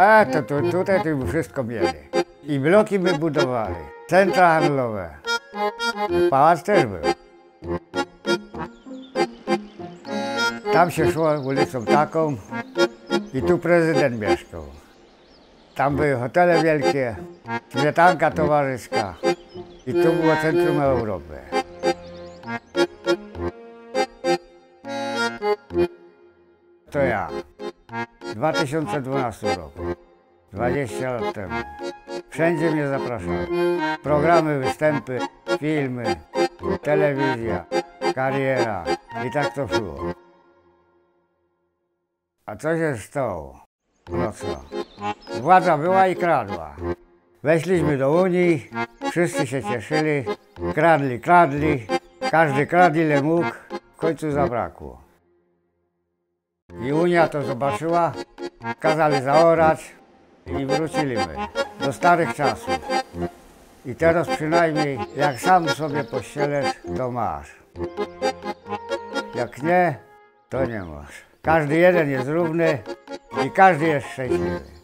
A, to, tutaj to wszystko mieli. I bloki my budowali. Centra handlowe. Pałac też był. Tam się szło ulicą taką i tu prezydent mieszkał. Tam były hotele wielkie, śmietanka towarzyska i tu było centrum Europy. To ja. W 2012 roku. 20 lat temu. Wszędzie mnie zapraszali. Programy, występy, filmy, telewizja, kariera. I tak to szło. A co się stało? No co? Władza była i kradła. Weszliśmy do Unii, wszyscy się cieszyli, kradli, kradli, każdy kradł ile mógł, w końcu zabrakło. I Unia to zobaczyła, kazali zaorać i wróciliśmy do starych czasów. I teraz przynajmniej jak sam sobie pościelesz, to masz. Jak nie, to nie masz. Każdy jeden jest równy i każdy jest szczęśliwy.